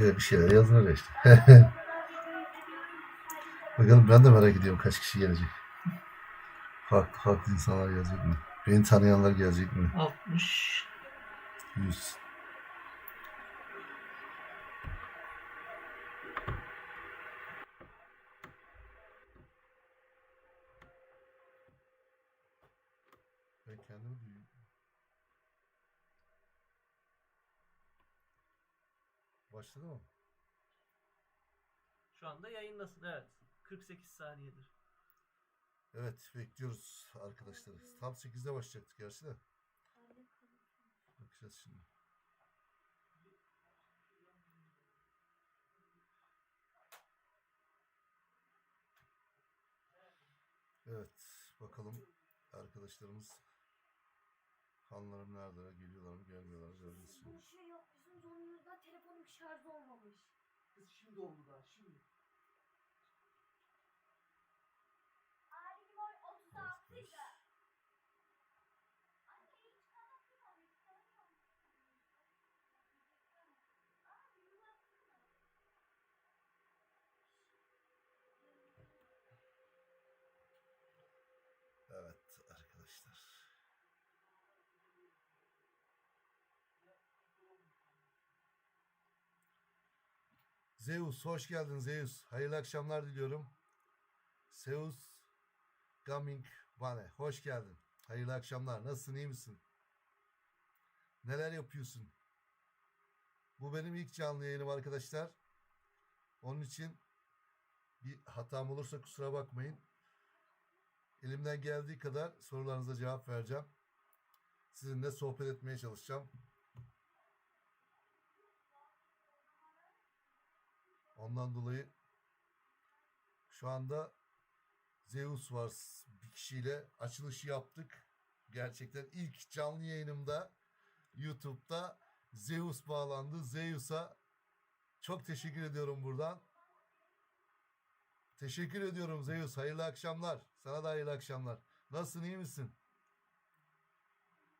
Böyle bir şeyler yazılır işte. Bakalım ben de merak ediyorum kaç kişi gelecek. Farklı farklı insanlar gelecek mi? Beni tanıyanlar gelecek mi? 60. 100. Başladı mı? Şu anda yayındasın evet. 48 saniyedir. Evet bekliyoruz arkadaşlar. Tam 8'de başlayacaktık gerçi de. Bakacağız şimdi. Evet bakalım arkadaşlarımız hanlarım nerede geliyorlar mı gelmiyorlar mı göreceğiz şimdi. Zonumuzda telefonum şarj olmamış. Kız şimdi oldu daha şimdi. Zeus hoş geldin Zeus. Hayırlı akşamlar diliyorum. Zeus Gaming Bane hoş geldin. Hayırlı akşamlar. Nasılsın iyi misin? Neler yapıyorsun? Bu benim ilk canlı yayınım arkadaşlar. Onun için bir hatam olursa kusura bakmayın. Elimden geldiği kadar sorularınıza cevap vereceğim. Sizinle sohbet etmeye çalışacağım. Ondan dolayı şu anda Zeus var bir kişiyle açılışı yaptık. Gerçekten ilk canlı yayınımda YouTube'da Zeus bağlandı. Zeus'a çok teşekkür ediyorum buradan. Teşekkür ediyorum Zeus. Hayırlı akşamlar. Sana da hayırlı akşamlar. Nasılsın iyi misin?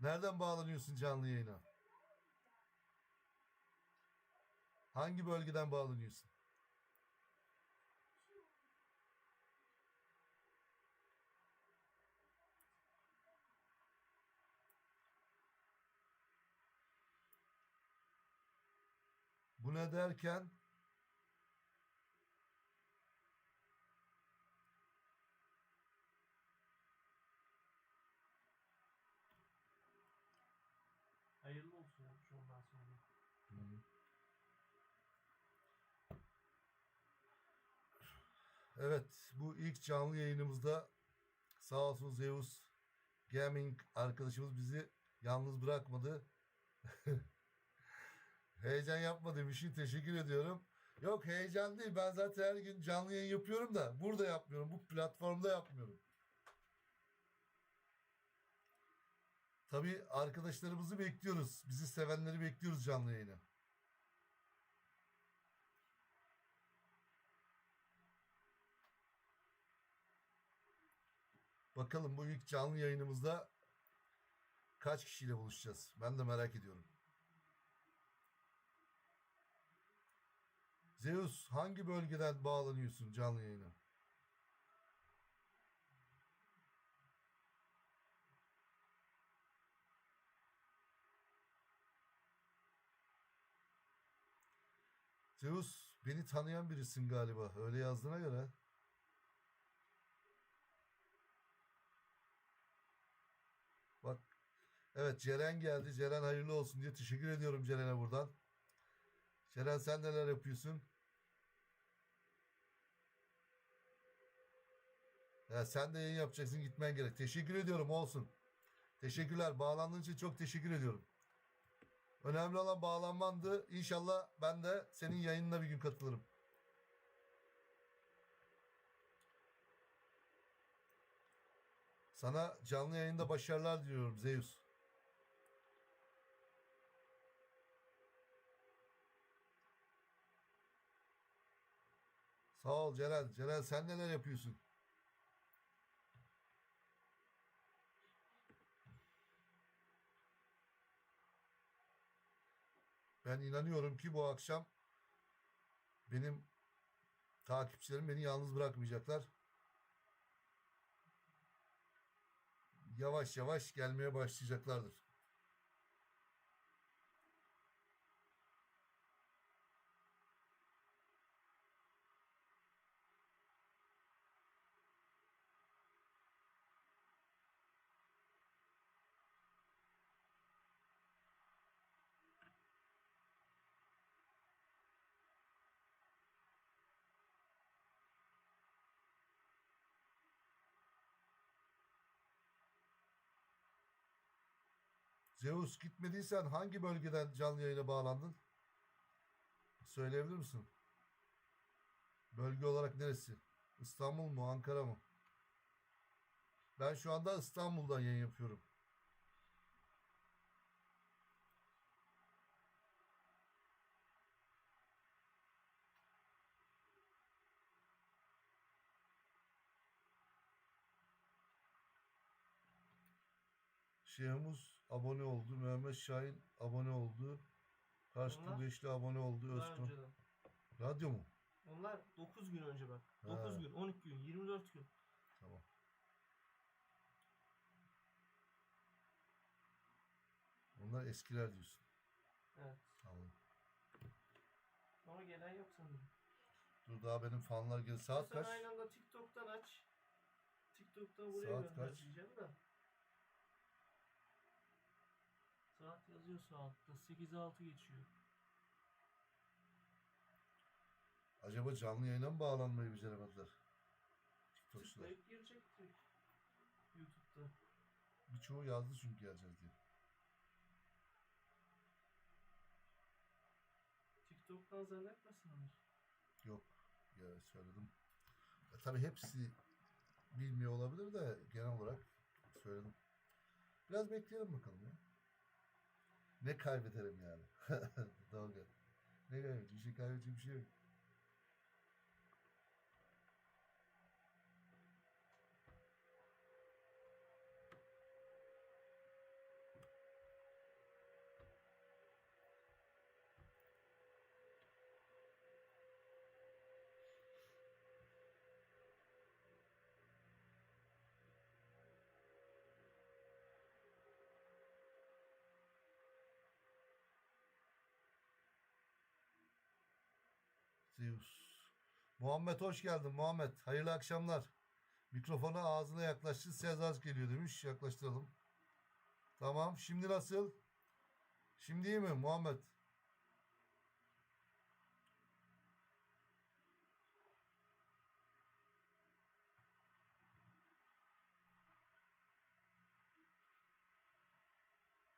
Nereden bağlanıyorsun canlı yayına? Hangi bölgeden bağlanıyorsun? Bu ne derken Hayırlı olsun ya şu ondan sonra. Evet, bu ilk canlı yayınımızda sağ olsun Zeus Gaming arkadaşımız bizi yalnız bırakmadı. Heyecan yapmadığım için teşekkür ediyorum. Yok heyecan değil. Ben zaten her gün canlı yayın yapıyorum da burada yapmıyorum. Bu platformda yapmıyorum. Tabii arkadaşlarımızı bekliyoruz. Bizi sevenleri bekliyoruz canlı yayına. Bakalım bu ilk canlı yayınımızda kaç kişiyle buluşacağız? Ben de merak ediyorum. Zeus hangi bölgeden bağlanıyorsun canlı yayına? Zeus beni tanıyan birisin galiba. Öyle yazdığına göre. Bak. Evet Ceren geldi. Ceren hayırlı olsun diye teşekkür ediyorum Ceren'e buradan. Ceren sen neler yapıyorsun? Ya sen de yayın yapacaksın gitmen gerek. Teşekkür ediyorum olsun. Teşekkürler. Bağlandığın için çok teşekkür ediyorum. Önemli olan bağlanmandı. İnşallah ben de senin yayınına bir gün katılırım. Sana canlı yayında başarılar diliyorum Zeus. Sağ ol Celal. Celal sen neler yapıyorsun? Ben inanıyorum ki bu akşam Benim takipçilerim beni yalnız bırakmayacaklar. Yavaş yavaş gelmeye başlayacaklardır. Zeus gitmediysen hangi bölgeden canlı yayına bağlandın? Söyleyebilir misin? Bölge olarak neresi? İstanbul mu, Ankara mı? Ben şu anda İstanbul'dan yayın yapıyorum. Şehmuz abone oldu. Mehmet Şahin abone oldu. Onlar- Beşli abone oldu. Daha Özkan. önceden. Radyo mu? Onlar 9 gün önce bak. Ha. 9 gün, 12 gün, 24 gün. Tamam. Onlar eskiler diyorsun. Evet. Tamam. Ama gelen yok sanırım. Dur daha benim fanlar gel. Saat Sen kaç? aynı anda TikTok'tan aç. TikTok'tan buraya Saat kaç? diyeceğim de. Yazıyor saatte. 8'e 6 geçiyor. Acaba canlı yayına mı bağlanmayı beceremediler? TikTokçular. Tıklayıp girecektik. YouTube'da. Birçoğu yazdı çünkü geleceğiz diye. TikTok'tan zannetmesinler. Yok. Ya söyledim. E, tabii hepsi bilmiyor olabilir de genel olarak söyledim. Biraz bekleyelim bakalım ya. Ne kaybederim yani? Dalga. Ne kaybedeceğim? Bir şey kaybedeceğim bir şey yok. Zeus. Muhammed hoş geldin Muhammed. Hayırlı akşamlar. Mikrofonu ağzına yaklaştı. Ses az geliyor demiş. Yaklaştıralım. Tamam. Şimdi nasıl? Şimdi iyi mi Muhammed?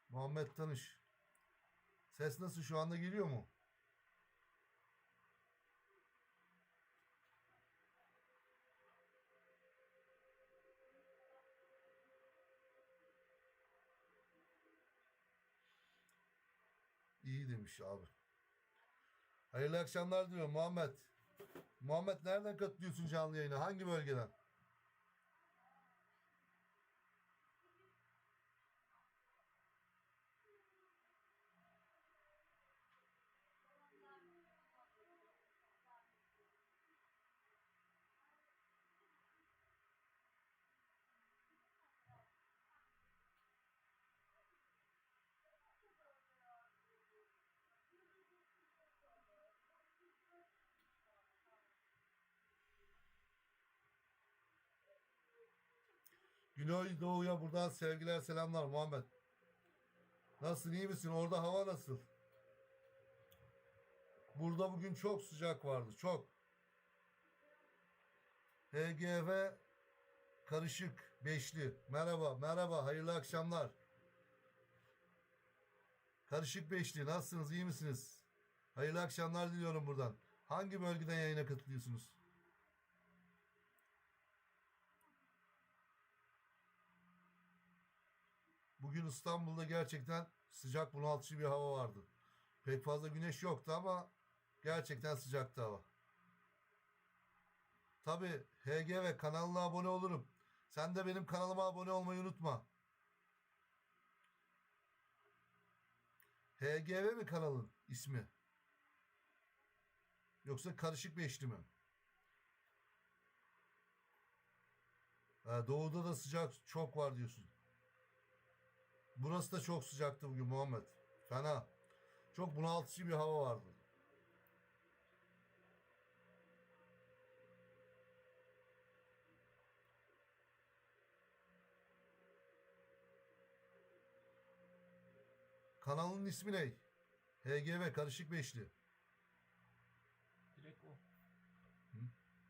Muhammed tanış. Ses nasıl şu anda geliyor mu? İyi demiş abi. Hayırlı akşamlar diyor Muhammed. Muhammed nereden katılıyorsun canlı yayına? Hangi bölgeden? Güney Doğu'ya buradan sevgiler selamlar Muhammed. Nasılsın iyi misin? Orada hava nasıl? Burada bugün çok sıcak vardı. Çok. HGV karışık beşli. Merhaba merhaba hayırlı akşamlar. Karışık beşli nasılsınız iyi misiniz? Hayırlı akşamlar diliyorum buradan. Hangi bölgeden yayına katılıyorsunuz? Bugün İstanbul'da gerçekten sıcak bunaltıcı bir hava vardı. Pek fazla güneş yoktu ama gerçekten sıcaktı hava. Tabi HG ve kanalına abone olurum. Sen de benim kanalıma abone olmayı unutma. HGV mi kanalın ismi? Yoksa karışık beşli mi? Doğuda da sıcak çok var diyorsun. Burası da çok sıcaktı bugün Muhammed. Fena. Çok bunaltıcı bir hava vardı. Kanalın ismi ne? HGV Karışık Beşli. Direkt o. Hı?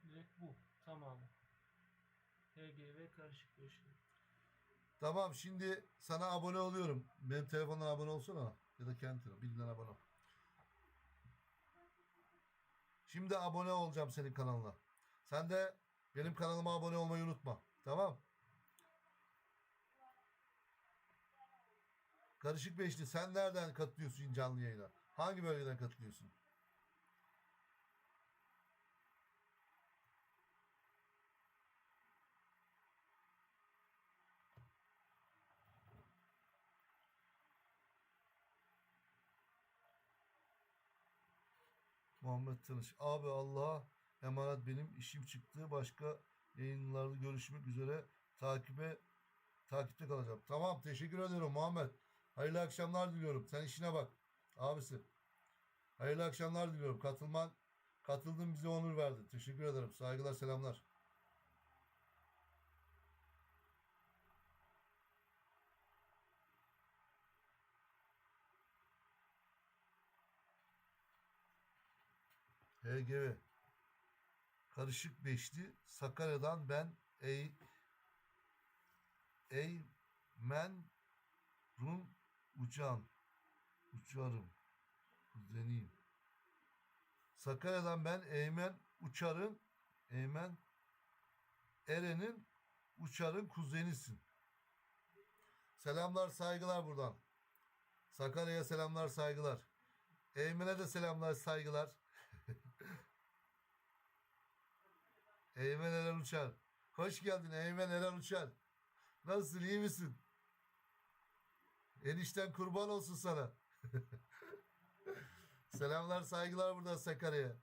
Direkt bu. Tamamı. HGV karışık beşli. Tamam şimdi sana abone oluyorum. Benim telefondan abone olsana. Ya da kendi telefon. Bildiğin abone ol. Şimdi abone olacağım senin kanalına. Sen de benim kanalıma abone olmayı unutma. Tamam. Karışık Beşli sen nereden katılıyorsun canlı yayına? Hangi bölgeden katılıyorsun? Muhammed Tanış. Abi Allah'a emanet benim işim çıktı. Başka yayınlarda görüşmek üzere. Takibe takipte kalacağım. Tamam teşekkür ediyorum Muhammed. Hayırlı akşamlar diliyorum. Sen işine bak. Abisi. Hayırlı akşamlar diliyorum. Katılman katıldın bize onur verdin. Teşekkür ederim. Saygılar selamlar. HGV. Karışık beşli. Sakarya'dan ben Ey Eymen Rum Uçan Uçarım. Kuzeniyim. Sakarya'dan ben Eymen Uçar'ın Eymen Eren'in Uçar'ın kuzenisin. Selamlar saygılar buradan. Sakarya'ya selamlar saygılar. Eymen'e de selamlar saygılar. Eymen Eren Uçar. Hoş geldin Eymen Eren Uçar. Nasılsın iyi misin? Enişten kurban olsun sana. Selamlar saygılar buradan Sakarya'ya.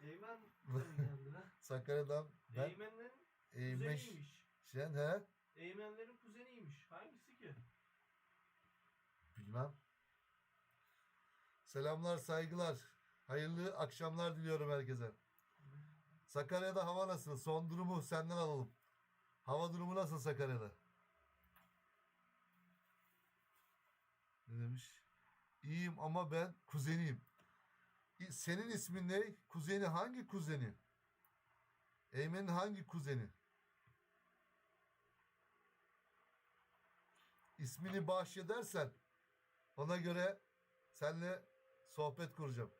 Eymen? Sakarya'dan ben Eymenlerin Eymen kuzeniymiş. Şen he? Eymenlerin kuzeniymiş. Hangisi ki? Bilmem. Selamlar saygılar. Hayırlı akşamlar diliyorum herkese. Sakarya'da hava nasıl? Son durumu senden alalım. Hava durumu nasıl Sakarya'da? Ne demiş? İyiyim ama ben kuzeniyim. Senin ismin ne? Kuzeni hangi kuzeni? Eymen'in hangi kuzeni? İsmini bahşedersen ona göre seninle sohbet kuracağım.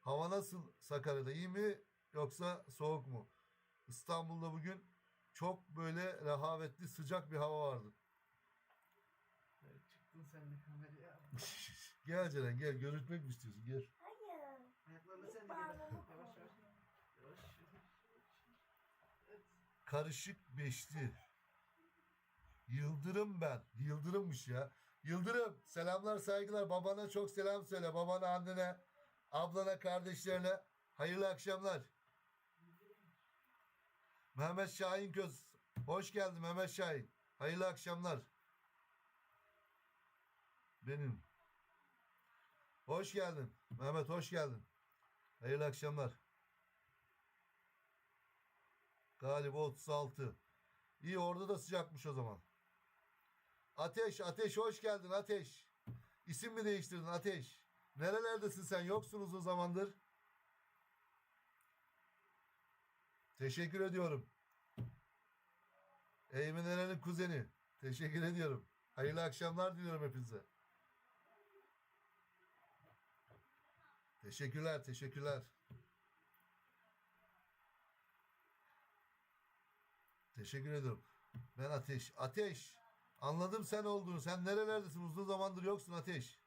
Hava nasıl Sakarya'da? İyi mi yoksa soğuk mu? İstanbul'da bugün çok böyle rehavetli sıcak bir hava vardı. Evet, çıktın sen de kameraya. gel Ceren gel görüşmek mi istiyorsun? Gel. Hayır. Ayaklarını sen de gel. Yavaş yavaş. Yavaş yavaş. Evet. Karışık beşli. Yıldırım ben. Yıldırımmış ya. Yıldırım selamlar saygılar. Babana çok selam söyle. Babana annene, ablana, kardeşlerine. Hayırlı akşamlar. Mehmet Şahin Köz. Hoş geldin Mehmet Şahin. Hayırlı akşamlar. Benim. Hoş geldin. Mehmet hoş geldin. Hayırlı akşamlar. Galiba 36. İyi orada da sıcakmış o zaman. Ateş, Ateş hoş geldin Ateş. İsim mi değiştirdin Ateş? Nerelerdesin sen? Yoksun uzun zamandır. Teşekkür ediyorum. Eymen Eren'in kuzeni. Teşekkür ediyorum. Hayırlı akşamlar diliyorum hepinize. Teşekkürler, teşekkürler. Teşekkür ediyorum. Ben Ateş. Ateş. Anladım sen olduğunu. Sen nerelerdesin? Uzun zamandır yoksun Ateş.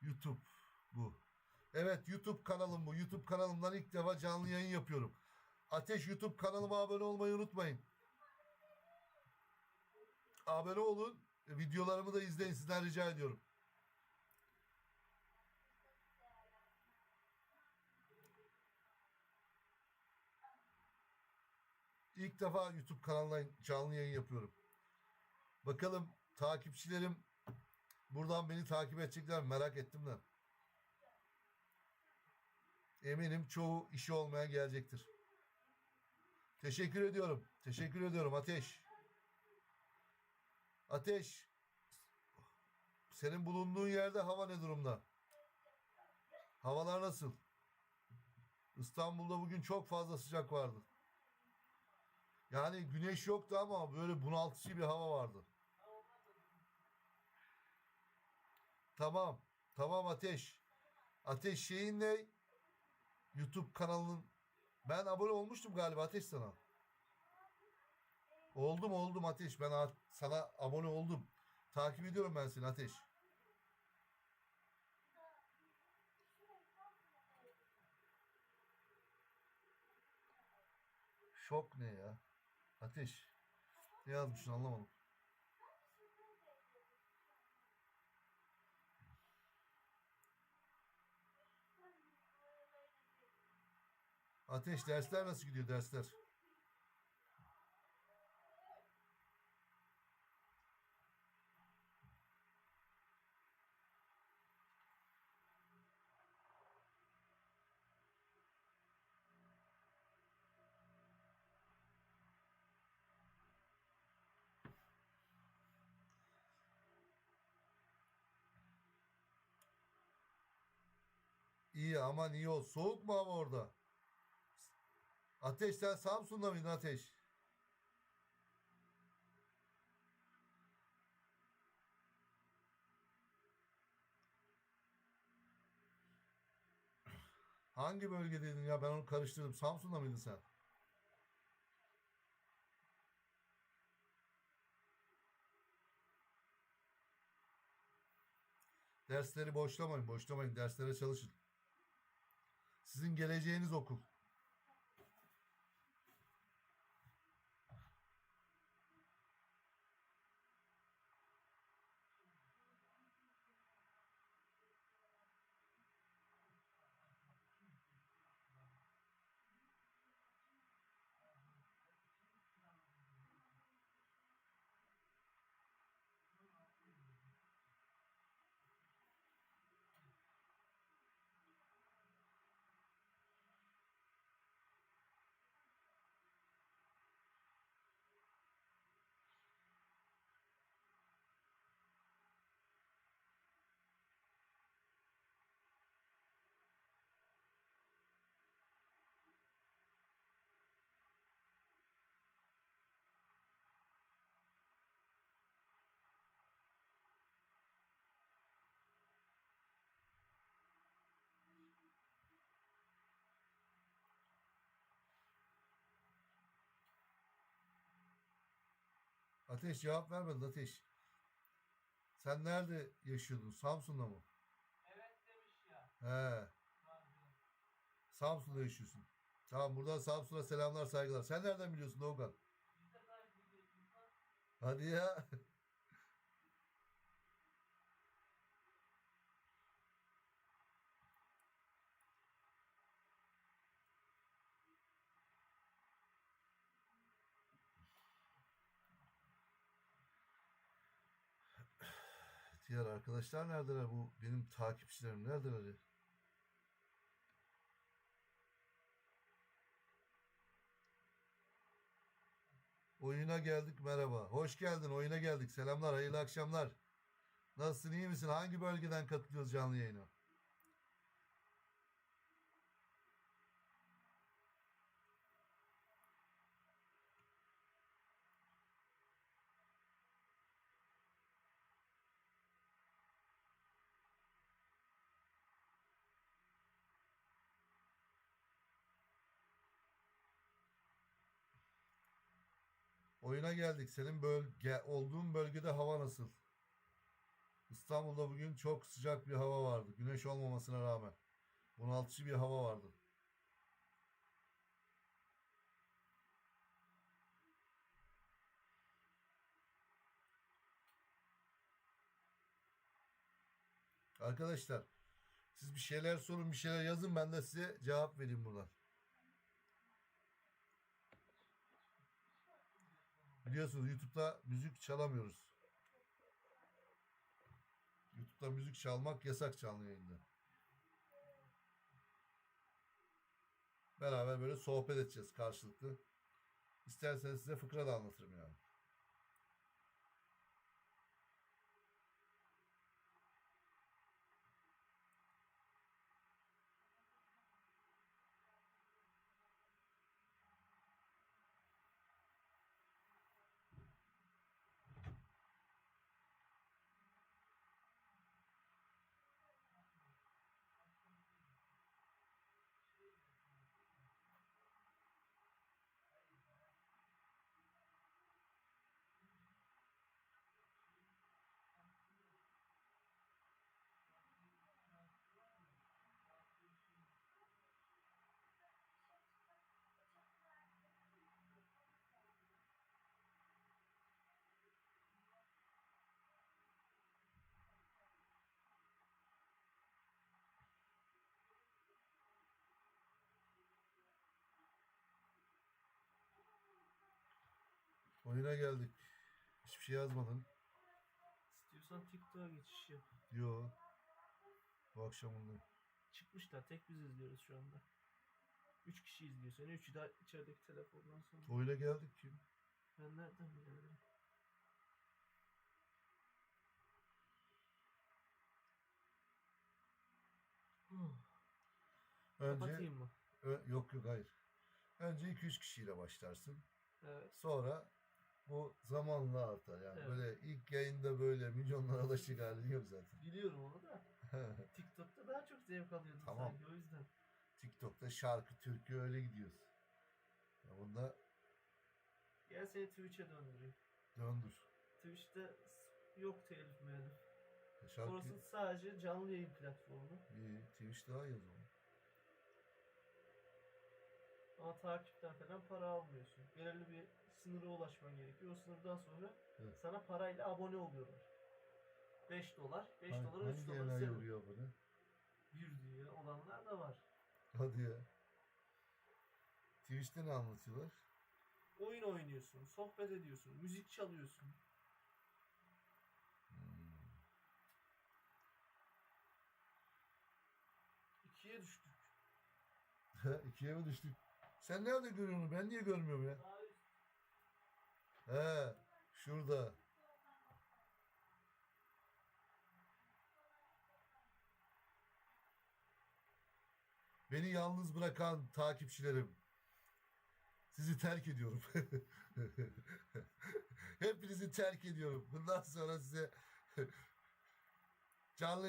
YouTube bu. Evet YouTube kanalım bu. YouTube kanalımdan ilk defa canlı yayın yapıyorum. Ateş YouTube kanalıma abone olmayı unutmayın. Abone olun. Videolarımı da izleyin. Sizden rica ediyorum. İlk defa YouTube kanalına canlı yayın yapıyorum. Bakalım takipçilerim buradan beni takip edecekler merak ettim de. Eminim çoğu işi olmaya gelecektir. Teşekkür ediyorum. Teşekkür ediyorum Ateş. Ateş. Senin bulunduğun yerde hava ne durumda? Havalar nasıl? İstanbul'da bugün çok fazla sıcak vardı. Yani güneş yoktu ama böyle bunaltıcı bir hava vardı. Tamam. Tamam Ateş. Ateş şeyin ne? YouTube kanalının ben abone olmuştum galiba Ateş sana. Oldum oldum Ateş. Ben sana abone oldum. Takip ediyorum ben seni Ateş. Şok ne ya? Ateş. Ne yazmışsın anlamadım. Ateş dersler nasıl gidiyor dersler? İyi aman iyi ol. Soğuk mu hava orada? Ateş sen Samsun'da mıydın Ateş? Hangi bölgedeydin ya ben onu karıştırdım. Samsun'da mıydın sen? Dersleri boşlamayın, boşlamayın. Derslere çalışın. Sizin geleceğiniz okul. Ateş cevap vermedin Ateş. Sen nerede yaşıyordun? Samsun'da mı? Evet demiş ya. He. Samsun'da yaşıyorsun. Tamam buradan Samsun'a selamlar saygılar. Sen nereden biliyorsun Doğukan? Hadi ya. Diğer arkadaşlar neredeler bu benim takipçilerim neredeler? Oyuna geldik merhaba. Hoş geldin oyuna geldik. Selamlar hayırlı akşamlar. Nasılsın iyi misin? Hangi bölgeden katılıyoruz canlı yayına? Oyuna geldik. Senin bölge olduğun bölgede hava nasıl? İstanbul'da bugün çok sıcak bir hava vardı. Güneş olmamasına rağmen. Bunaltıcı bir hava vardı. Arkadaşlar siz bir şeyler sorun bir şeyler yazın ben de size cevap vereyim buradan. Biliyorsunuz YouTube'da müzik çalamıyoruz. YouTube'da müzik çalmak yasak canlı yayında. Beraber böyle sohbet edeceğiz karşılıklı. İsterseniz size fıkra da anlatırım yani. Oyuna geldik. Hiçbir şey yazmadın. İstiyorsan TikTok'a geçiş yap. Yo. Bu akşam onu. Çıkmışlar. Tek biz izliyoruz şu anda. 3 kişi izliyor seni. Üçü de içerideki telefondan sonra. Oyuna geldik kim? Ben nereden biliyorum? Huh, Önce Kapatayım mı? Ö- yok yok hayır. Önce 2-3 kişiyle başlarsın. Evet. Sonra bu zamanla artar. Yani Evet. böyle ilk yayında böyle milyonlara ulaşacak halin yok zaten. Biliyorum onu da. TikTok'ta daha çok zevk alıyordum Tamam. sanki o yüzden. TikTok'ta şarkı, türkü öyle gidiyoruz. Ya bunda Gel seni Twitch'e döndüreyim. döndür. Twitch'te yok telif melif. Şarkı Orası sadece canlı yayın platformu. iyi. Twitch daha iyi o zaman. Ama takipten falan para almıyorsun. Belirli bir sınıra ulaşman gerekiyor. O sınırdan sonra Evet. sana parayla abone oluyorlar. 5 dolar, 5 Hangi, dolar, 3 hangi dolar senin. oluyor abone? 1 diye olanlar da var. Hadi ya. Twitch'te ne anlatıyorlar? Oyun oynuyorsun, sohbet ediyorsun, müzik çalıyorsun. Hmm. İkiye düştük. İkiye mi düştük? Sen nerede görüyorsun? Ben niye görmüyorum ya? Üst- He, şurada. Beni yalnız bırakan takipçilerim. Sizi terk ediyorum. Hepinizi terk ediyorum. Bundan sonra size canlı